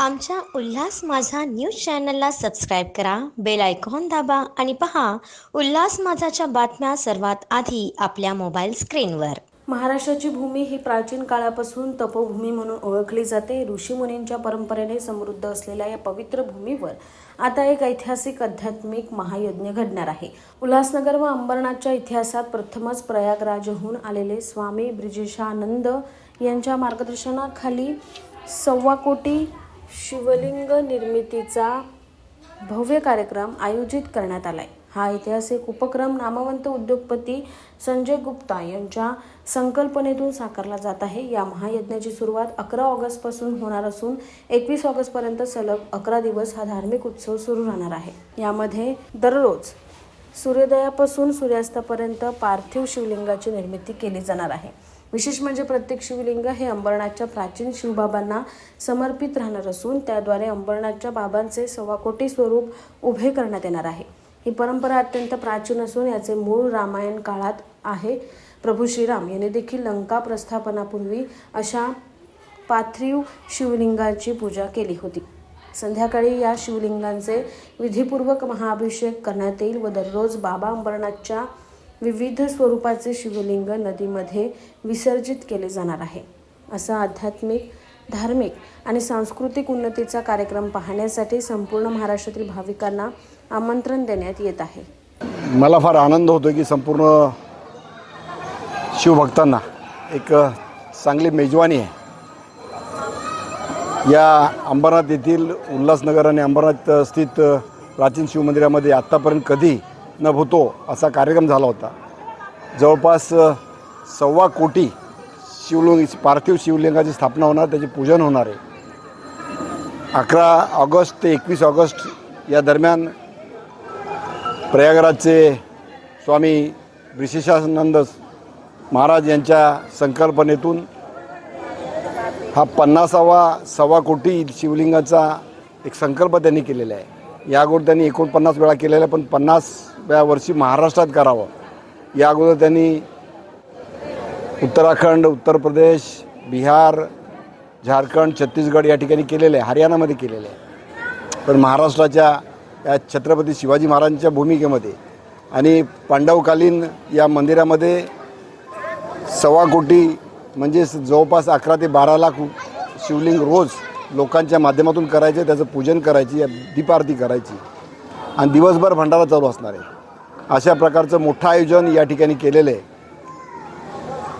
आमच्या उल्हास माझा न्यूज चॅनलला सबस्क्राईब करा बेल आयकॉन दाबा आणि पहा उल्हास माझाच्या बातम्या सर्वात आधी आपल्या मोबाईल स्क्रीनवर. महाराष्ट्राची भूमी ही प्राचीन काळापासून तपोभूमी म्हणून ओळखली जाते. ऋषीमुनींच्या परंपरेने समृद्ध असलेल्या या पवित्र भूमीवर आता एक ऐतिहासिक आध्यात्मिक महायज्ञ घडणार आहे. उल्हासनगर व अंबरनाथच्या इतिहासात प्रथमच प्रयागराजहून आलेले स्वामी ब्रिजेशानंद यांच्या मार्गदर्शनाखाली सव्वा कोटी शिवलिंग निर्मितीचा भव्य कार्यक्रम आयोजित करण्यात आलाय. हा ऐतिहासिक उपक्रम नामवंत उद्योगपती संजय गुप्ता यांच्या संकल्पनेतून साकारला जात आहे. या महायज्ञाची सुरुवात अकरा ऑगस्टपासून होणार असून एकवीस ऑगस्टपर्यंत सलग अकरा दिवस हा धार्मिक उत्सव सुरू राहणार आहे. यामध्ये दररोज सूर्योदयापासून सूर्यास्तापर्यंत पार्थिव शिवलिंगाची निर्मिती केली जाणार आहे. विशेष म्हणजे प्रत्येक शिवलिंग हे अंबरनाथच्या प्राचीन शिवबाबांना समर्पित राहणार असून त्याद्वारे अंबरनाथच्या बाबांचे सव्वा कोटी स्वरूप उभे करण्यात येणार आहे. ही परंपरा अत्यंत प्राचीन असून याचे मूळ रामायण काळात आहे. प्रभू श्रीराम यांनी देखील लंका प्रस्थापनापूर्वी अशा पाथरीव शिवलिंगाची पूजा केली होती. संध्याकाळी या शिवलिंगांचे विधीपूर्वक महाअभिषेक करण्यात येईल व दररोज बाबा अंबरनाथच्या विविध स्वरूपाचे शिवलिंग नदीमध्ये विसर्जित केले जाणार आहे. असा आध्यात्मिक धार्मिक आणि सांस्कृतिक उन्नतीचा कार्यक्रम पाहण्यासाठी संपूर्ण महाराष्ट्रातील भाविकांना आमंत्रण देण्यात येत आहे. मला फार आनंद होतो की संपूर्ण शिवभक्तांना एक चांगली मेजवानी आहे. या अंबरनाथ येथील उल्हासनगर आणि अंबरनाथ स्थित प्राचीन शिवमंदिरामध्ये आत्तापर्यंत कधी न होतो असा कार्यक्रम झाला होता. जवळपास सव्वा कोटी शिवलिंग पार्थिव शिवलिंगाची स्थापना होणार त्याचे पूजन होणार आहे. अकरा ऑगस्ट ते एकवीस ऑगस्ट या दरम्यान प्रयागराजचे स्वामी विशेषानंद महाराज यांच्या संकल्पनेतून हा पन्नासावा सव्वा कोटी शिवलिंगाचा एक संकल्प त्यांनी केलेला आहे. या अगोदर त्यांनी एकोणपन्नास वेळा केलेलं आहे पण पन्नास वेळा वर्षी महाराष्ट्रात करावं. या अगोदर त्यांनी उत्तराखंड उत्तर प्रदेश बिहार झारखंड छत्तीसगड या ठिकाणी केलेलं आहे हरियाणामध्ये केलेलं. आहे पण महाराष्ट्राच्या या छत्रपती शिवाजी महाराजांच्या भूमिकेमध्ये आणि पांडवकालीन या मंदिरामध्ये सव्वा कोटी म्हणजे जवळपास अकरा ते बारा लाख शिवलिंग रोज लोकांच्या माध्यमातून करायचे त्याचं पूजन करायची दीपारती करायची. आणि दिवसभर भंडारा चालू असणार आहे. अशा प्रकारचं मोठं आयोजन या ठिकाणी केलेलं आहे.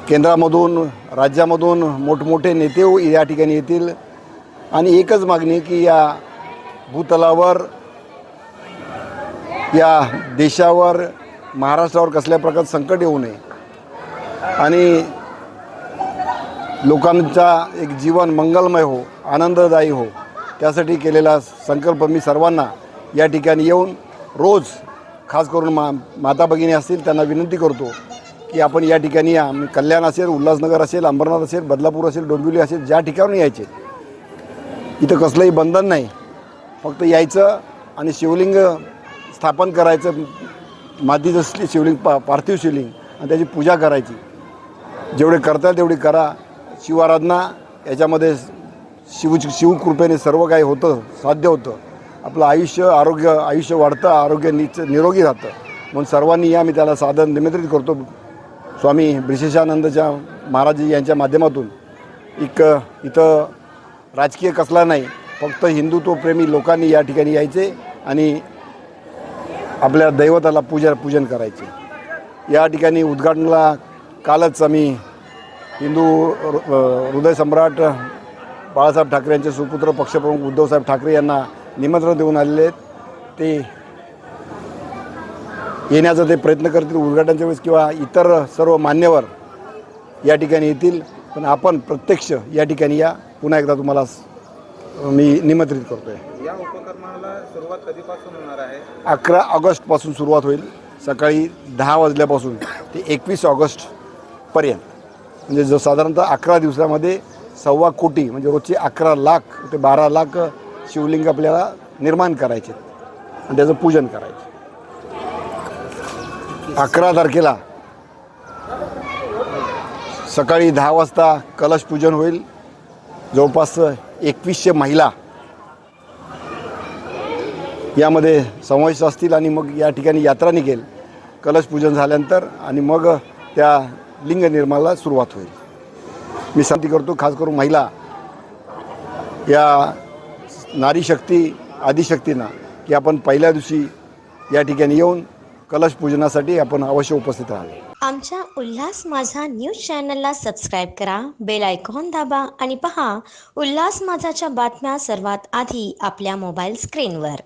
केंद्रामधून राज्यामधून मोठमोठे नेते या ठिकाणी येतील. आणि एकच मागणी की या भूतलावर या देशावर महाराष्ट्रावर कसल्या प्रकारचं संकट येऊ नये. आणि लोकांचा एक जीवन मंगलमय हो आनंददायी हो त्यासाठी केलेला संकल्प मी सर्वांना या ठिकाणी येऊन रोज खास करून मा माता भगिनी असतील त्यांना विनंती करतो की आपण या ठिकाणी या कल्याण असेल उल्हासनगर असेल अंबरनाथ असेल बदलापूर असेल डोंबिवली असेल ज्या ठिकाणी यायचे. इथं कसलंही बंधन नाही. फक्त यायचं आणि शिवलिंग स्थापन करायचं मातीचं शिवलिंग पा पार्थिव शिवलिंग आणि त्याची पूजा करायची. जेवढे करता तेवढी करा. शिवाराधना याच्यामध्ये शिव शिवकृपेने सर्व काही होतं साध्य होतं. आपलं आयुष्य आरोग्य आयुष्य वाढतं आरोग्य निच निरोगी राहतं. म्हणून सर्वांनी या मी त्याला साधन निमंत्रित करतो. स्वामी विशेषानंदच्या महाराज यांच्या माध्यमातून. एक इथं राजकीय कसला नाही फक्त हिंदुत्वप्रेमी लोकांनी या ठिकाणी यायचे आणि आपल्या दैवताला पूजा पूजन करायचे. या ठिकाणी उद्घाटनाला कालच आम्ही हिंदू हृदय सम्राट बाळासाहेब ठाकरे यांचे सुपुत्र पक्षप्रमुख उद्धवसाहेब ठाकरे यांना निमंत्रण देऊन आलेले आहेत. ते येण्याचा ते प्रयत्न करतील उद्घाटनाच्या वेळेस किंवा इतर सर्व मान्यवर या ठिकाणी येतील. पण आपण प्रत्यक्ष या ठिकाणी या. पुन्हा एकदा तुम्हाला मी निमंत्रित करतो आहे या उपक्रमाला सुरुवात कधीपासून होणार आहे? अकरा ऑगस्टपासून सुरुवात होईल. सकाळी दहा वाजल्यापासून ते एकवीस ऑगस्टपर्यंत म्हणजे जो साधारणतः अकरा दिवसामध्ये सव्वा कोटी म्हणजे रोजचे अकरा लाख ते बारा लाख शिवलिंग आपल्याला निर्माण करायचे. आणि त्याचं पूजन करायचं. अकरा तारखेला सकाळी दहा वाजता कलश पूजन होईल. जवळपास एकवीसशे महिला यामध्ये समावेश असतील आणि मग या ठिकाणी यात्रा निघेल. कलश पूजन झाल्यानंतर आणि मग त्या लिंगनिर्माणाला सुरुवात होईल. मी सांगती करतो खास करून महिला. या नारी शक्ती आदिशक्तींना की आपण पहिल्या दिवशी या ठिकाणी येऊन कलश पूजनासाठी आपण अवश्य उपस्थित राहावे. आमच्या उल्हास माझा न्यूज चॅनलला सबस्क्राईब करा बेल आयकॉन दाबा आणि पहा उल्हास माझाच्या बातम्या सर्वात आधी आपल्या मोबाईल स्क्रीनवर.